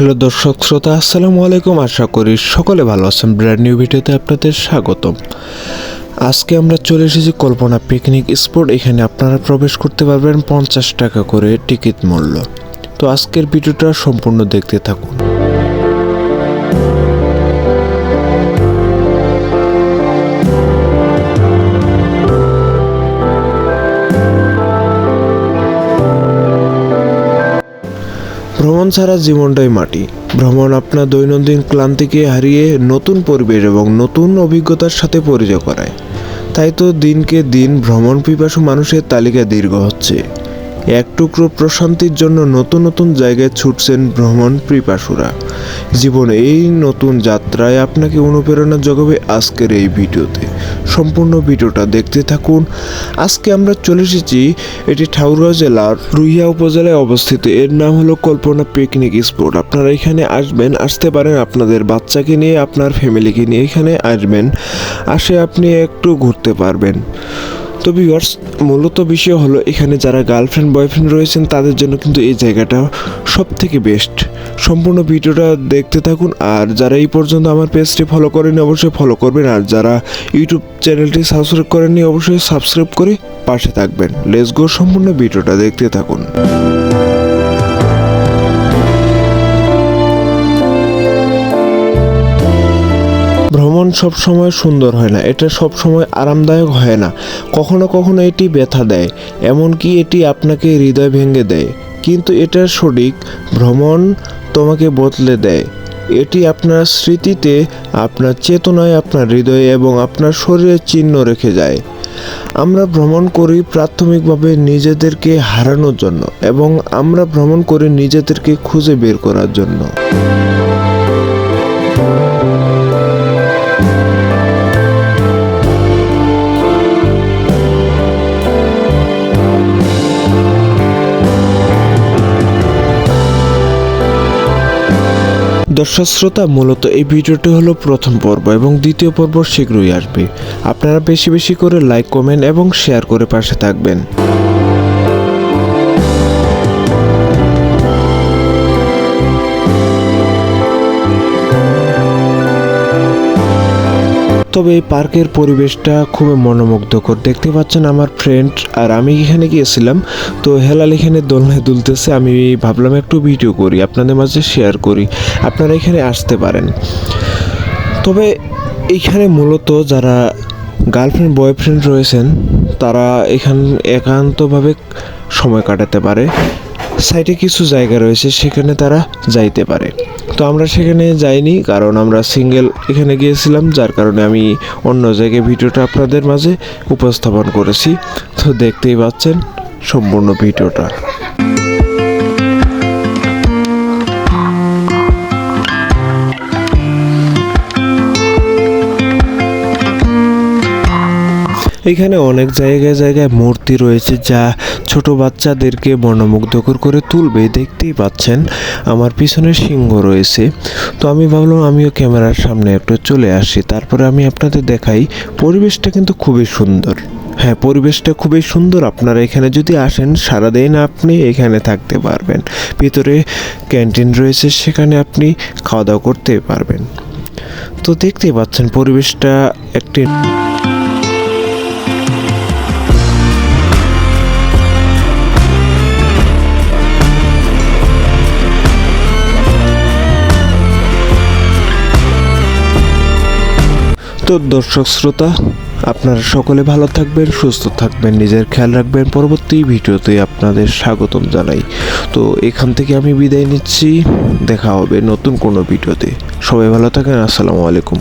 Hello দর্শক শ্রোতা, আসসালামু আলাইকুম। আশা করি সকলে ভালো আছেন। ব্র্যান্ড নিউ ভিডিওতে আপনাদের স্বাগতম। আজকে আমরা চলে এসেছি কল্পনা পিকনিক স্পট এখানে আপনারা প্রবেশ করতে পারবেন পঞ্চাশ টাকা করে টিকিট মূল্য। তো আজকের ভিডিওটা সম্পূর্ণ দেখতে থাকুন। ভ্রমণ ছাড়া জীবনটাই মাটি। ভ্রমণ আপনার দৈনন্দিন ক্লান্তিকে হারিয়ে নতুন পরিবেশ এবং নতুন অভিজ্ঞতার সাথে পরিচয় করায়। তাই তো দিনকে দিন ভ্রমণ পিপাসু মানুষের তালিকা দীর্ঘ হচ্ছে। এক টুকরো প্রশান্তির জন্য নতুন নতুন জায়গায় ছুটছেন ভ্রমণ পিপাসুরা। জীবনে এই নতুন যাত্রায় আপনাকে অনুপ্রেরণা জগাবে আজকের এই ভিডিওতে। সম্পূর্ণ ভিডিওটা দেখতে থাকুন। আজকে আমরা চলে এসেছি এটি ঠাকুরগাঁও জেলার রুহিয়া উপজেলায় অবস্থিত। এর নাম হলো কল্পনা পিকনিক স্পট আপনারা এখানে আসবেন, আসতে পারেন আপনাদের বাচ্চাকে নিয়ে, আপনার ফ্যামিলিকে নিয়ে এখানে আসবেন। আসে আপনি একটু ঘুরতে পারবেন। তো ভিউয়ার্স মূলত বিষয় হলো এখানে যারা গার্লফ্রেন্ড বয়ফ্রেন্ড রয়েছেন, তাদের জন্য কিন্তু এই জায়গাটা সব থেকে বেস্ট সম্পূর্ণ ভিডিওটা দেখতে থাকুন, আর যারা এই পর্যন্ত আমার পেজটি ফলো করেনি অবশ্যই ফলো করবেন, আর যারা ইউটিউব চ্যানেলটি সাবস্ক্রাইব করেননি, অবশ্যই সাবস্ক্রাইব করে পাশে থাকবেন। লেস গো সম্পূর্ণ ভিডিওটা দেখতে থাকুন। সব সময় সুন্দর হয় না, এটা সব সময় আরামদায়ক হয় না। কখনো কখনো এটি ব্যথা দেয়, এমনকি এটি আপনাকে হৃদয় ভেঙে দেয়। কিন্তু এটা সঠিক ভ্রমণ তোমাকে বদলে দেয়। এটি আপনার স্মৃতিতে আপনার চেতনায় আপনার হৃদয়ে এবং আপনার শরীরে চিহ্ন রেখে যায়। আমরা ভ্রমণ করি প্রাথমিকভাবে নিজেদেরকে হারানোর জন্য এবং আমরা ভ্রমণ করি নিজেদেরকে খুঁজে বের করার জন্য। দর্শক শ্রোতা মূলত এই ভিডিওটি হলো প্রথম পর্ব এবং দ্বিতীয় পর্ব শীঘ্রই আসবে। আপনারা বেশি বেশি করে লাইক কমেন্ট এবং শেয়ার করে পাশে থাকবেন। তবে এই পার্কের পরিবেশটা খুবই মনোমুগ্ধকর। দেখতে পাচ্ছেন আমার ফ্রেন্ড আর আমি এখানে গিয়েছিলাম, তো হেলাল এখানে দোলনায় দুলতেছে, আমি ভাবলাম একটু ভিডিও করি, আপনাদের মাঝে শেয়ার করি, আপনারা এখানে আসতে পারেন। তবে এইখানে মূলত যারা গার্লফ্রেন্ড বয়ফ্রেন্ড রয়েছেন, তারা এখান একান্তভাবে সময় কাটাতে পারে। সাইডে কিছু জায়গা রয়েছে, সেখানে তারা যাইতে পারে। তো আমরা সেখানে যাইনি, কারণ আমরা সিঙ্গেল এখানে গিয়েছিলাম, যার কারণে আমি অন্য জায়গায় ভিডিওটা আপনাদের মাঝে উপস্থাপন করেছি। তো দেখতেই পাচ্ছেন সম্পূর্ণ ভিডিওটা। এখানে অনেক জায়গায় জায়গায় মূর্তি রয়েছে যা ছোট বাচ্চাদেরকে মনোমুগ্ধকর করে তুলবে, দেখতেই পাচ্ছেন। আমার পিছনে সিংহ রয়েছে। তো আমি ভাবলাম আমিও ক্যামেরার সামনে একটু চলে আসি। তারপরে আমি আপনাদের দেখাই, পরিবেশটা কিন্তু খুবই সুন্দর। হ্যাঁ পরিবেশটা খুবই সুন্দর। আপনারা এখানে যদি আসেন, সারাদিন আপনি এখানে থাকতে পারবেন। ভিতরে ক্যান্টিন রয়েছে, সেখানে আপনি খাওয়া দাওয়া করতে পারবেন। তো দেখতেই পাচ্ছেন, পরিবেশটা একটি তো দর্শক শ্রোতা, আপনারা সকলে ভালো থাকবেন, সুস্থ থাকবেন, নিজের খেয়াল রাখবেন। পরবর্তী ভিডিওতে আপনাদের স্বাগতম জানাই। তো এখান থেকে আমি বিদায় নিচ্ছি। দেখা হবে নতুন কোনো ভিডিওতে। সবাই ভালো থাকেন, আসসালামু আলাইকুম।